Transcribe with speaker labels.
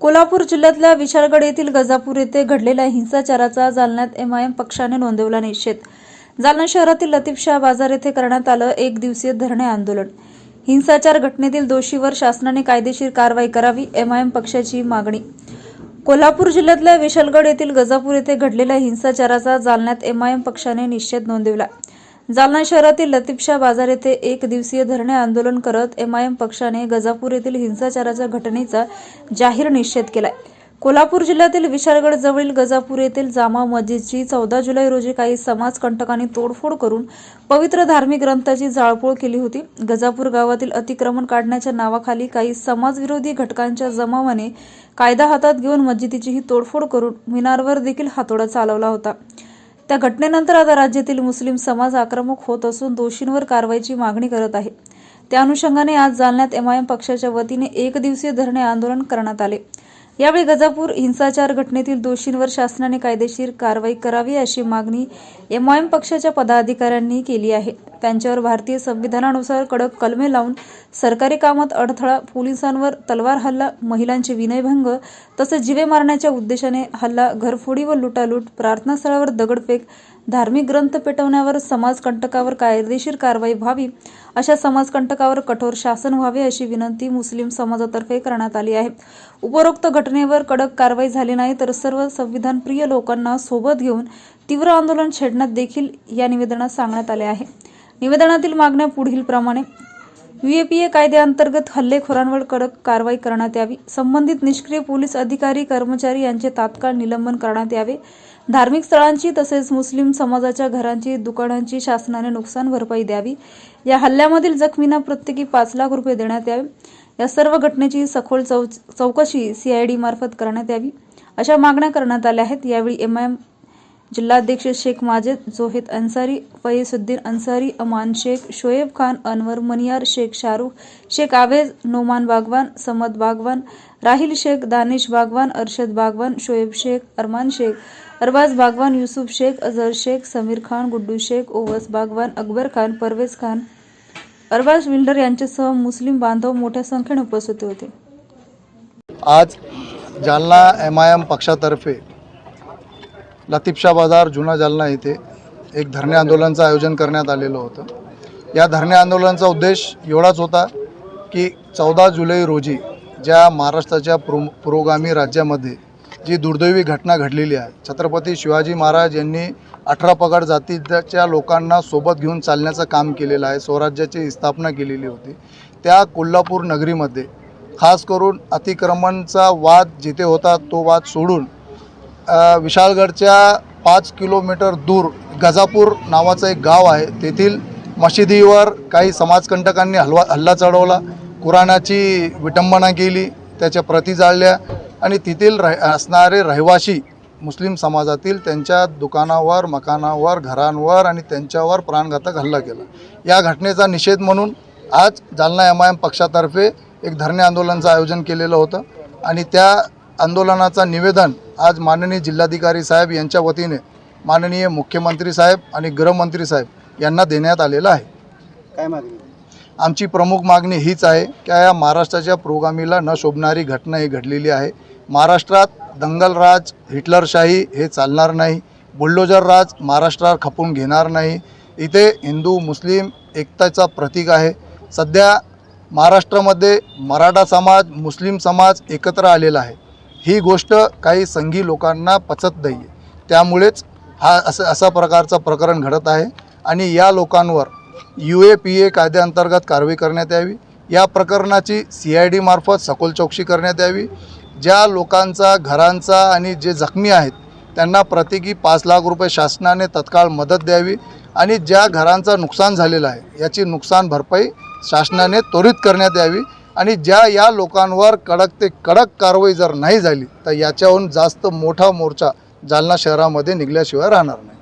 Speaker 1: कोल्हापूर जिल्ह्यातल्या विशाळगड येथील गजापूर येथे घडलेल्या हिंसाचाराचा जालन्यात एमआयएम पक्षाने नोंदवला निषेध. जालना शहरातील लतीफशाह बाजार येथे करण्यात आलं एक दिवसीय धरणे आंदोलन. हिंसाचार घटनेतील दोषीवर शासनाने कायदेशीर कारवाई करावी एमआयएम पक्षाची मागणी. कोल्हापूर जिल्ह्यातल्या विशालगड येथील गजापूर येथे घडलेल्या हिंसाचाराचा जालन्यात एमआयएम पक्षाने निषेध नोंदवला. जालना शहरातील लतीफशाह बाजार येथे एक दिवसीय धरणे आंदोलन करत एमआयएम पक्षाने गजापूर येथील हिंसाचाराच्या घटनेचा जाहीर निषेध केलाय. कोल्हापूर जिल्ह्यातील विशाळगड जवळील गजापूर येथील जामा मस्जिदची चौदा जुलै रोजी काही समाजकंटकांनी तोडफोड करून पवित्र धार्मिक ग्रंथाची जाळपोळ केली होती. गजापूर गावातील अतिक्रमण काढण्याच्या नावाखाली काही समाजविरोधी घटकांच्या जमावाने कायदा हातात घेऊन मस्जिदीची ही तोडफोड करून मिनारवर देखील हातोडा चालवला होता. त्या घटनेनंतर आता राज्यातील मुस्लिम समाज आक्रमक होत असून दोषींवर कारवाईची मागणी करत आहे. त्या अनुषंगाने आज जालन्यात एमआयएम पक्षाच्या वतीने एक दिवसीय धरणे आंदोलन करण्यात आले. यावेळी गजापूर हिंसाचार घटनेतील दोषींवर शासनाने कायदेशीर कारवाई करावी अशी मागणी एमआयएम पक्षाच्या पदाधिकाऱ्यांनी केली आहे. त्यांच्यावर भारतीय संविधानानुसार कडक कलमे लावून सरकारी कामात अडथळा पोलिसांवर तलवार हल्ला महिलांचे विनयभंग तसेच जिवे मारण्याच्या उद्देशाने हल्ला घरफोडी व लुटालूट प्रार्थनास्थळावर दगडफेक धार्मिक ग्रंथ पेटवण्यावर समाजकंटकावर कायदेशीर कारवाई व्हावी अशा समाजकंटकावर कठोर शासन व्हावे अशी विनंती मुस्लिम समाजातर्फे करण्यात आली आहे. उपरोक्त घटनेवर कडक कारवाई झाली नाही तर सर्व संविधानप्रिय लोकांना सोबत घेऊन तीव्र आंदोलन छेडण्यात देखील या निवेदनात सांगण्यात आले आहे. निवेदनातील मागण्या पुढील प्रमाणे युएपीए कायद्याअंतर्गत हल्लेखोरांवर कडक कारवाई करण्यात यावी. संबंधित निष्क्रिय पोलीस अधिकारी कर्मचारी यांचे तात्काळ निलंबन करण्यात यावे. धार्मिक स्थळांची तसेच मुस्लिम समाजाच्या घरांची दुकानांची शासनाने नुकसान भरपाई द्यावी. या हल्ल्यामधील जखमींना प्रत्येकी पाच लाख रुपये देण्यात यावे. या सर्व घटनेची सखोल चौकशी सीआयडी मार्फत करण्यात यावी. अशा मागण्या करण्यात आल्या आहेत. यावेळी एमआयएम जिल्हाध्यक्ष शेख माजेद जोहेद अन्सारी फैसुद्दीन अन्सारी अमान शेख शोएब खान अनवर मनियार शेख शाहरुख शेख आवेज नोमान बागवान समद बागवान राहिल शेख दानिश बागवान अरशद बागवान शोएब शेख अरमान शेख अरबाज बागवान युसुफ शेख अजहर शेख समीर खान गुड्डू शेख ओवस बागवान अकबर खान परवेज खान अरबाज विल्डर यांच्यासह मुस्लिम बांधव मोठ्या संख्येने उपस्थित होते.
Speaker 2: आज जालना एम आय एम पक्षातर्फे लतीफशाह बाजार जुना जालना येथे एक धरणे आंदोलनाचं आयोजन करण्यात आलेलं होतं. या धरणे आंदोलनाचा उद्देश एवढाच होता की चौदा जुलै रोजी ज्या महाराष्ट्राच्या पुरो पुरोगामी राज्यामध्ये जी दुर्दैवी घटना घडलेली आहे छत्रपती शिवाजी महाराज यांनी अठरा पगड जातीच्या लोकांना सोबत घेऊन चालण्याचं काम केलेलं आहे स्वराज्याची स्थापना केलेली होती. त्या कोल्हापूर नगरीमध्ये खास करून अतिक्रमणचा वाद जिथे होता तो वाद सोडून विशाळगडच्या पाच किलोमीटर दूर गजापूर नावाचं एक गाव आहे. तेथील मशिदीवर काही समाजकंटकांनी हलवा हल्ला चढवला. कुराणाची विटंबना केली त्याच्या प्रती जाळल्या आणि तेथील रह असणारे रहिवासी मुस्लिम समाजातील त्यांच्या दुकानावर मकानावर घरांवर आणि त्यांच्यावर प्राणघातक हल्ला केला. या घटनेचा निषेध म्हणून आज जालना एम आय एम पक्षातर्फे एक धरणे आंदोलनाचं आयोजन केलेलं होतं आणि त्या आंदोलनाचा निवेदन आज माननीय जिल्हाधिकारी साहेब यांच्या वतीने माननीय मुख्यमंत्री साहेब आणि गृहमंत्री साहेब यांना देण्यात आलेलं आहे.
Speaker 3: काय मागणी?
Speaker 2: आमची प्रमुख मागणी हीच आहे की या महाराष्ट्राच्या पुरोगामीला न शोभणारी घटना ही घडलेली आहे. महाराष्ट्रात दंगलराज हिटलरशाही हे चालणार नाही. बुलडोजर राज महाराष्ट्रावर खपून घेणार नाही. इथे हिंदू मुस्लिम एकताचा प्रतीक आहे. सध्या महाराष्ट्रामध्ये मराठा समाज मुस्लिम समाज एकत्र आलेला आहे. ही गोष्ट काही संघी लोकांना पचत नाही आहे त्यामुळेच हा असं असा प्रकारचं प्रकरण घडत आहे आणि या लोकांवर यू ए पी ए कायद्याअंतर्गत कारवाई करण्यात यावी. या प्रकरणाची सी आय डी मार्फत सखोल चौकशी करण्यात यावी. ज्या लोकांचा घरांचा आणि जे जखमी आहेत त्यांना प्रत्येकी पाच लाख रुपये शासनाने तत्काळ मदत द्यावी आणि ज्या घरांचं नुकसान झालेलं आहे याची नुकसान भरपाई शासनाने त्वरित करण्यात यावी. आणि ज्या या लोकांवर कडक ते कडक कारवाई जर नाही झाली तर याच्याहून जास्त मोठा मोर्चा जालना शहरामध्ये निघल्याशिवाय राहणार नाही.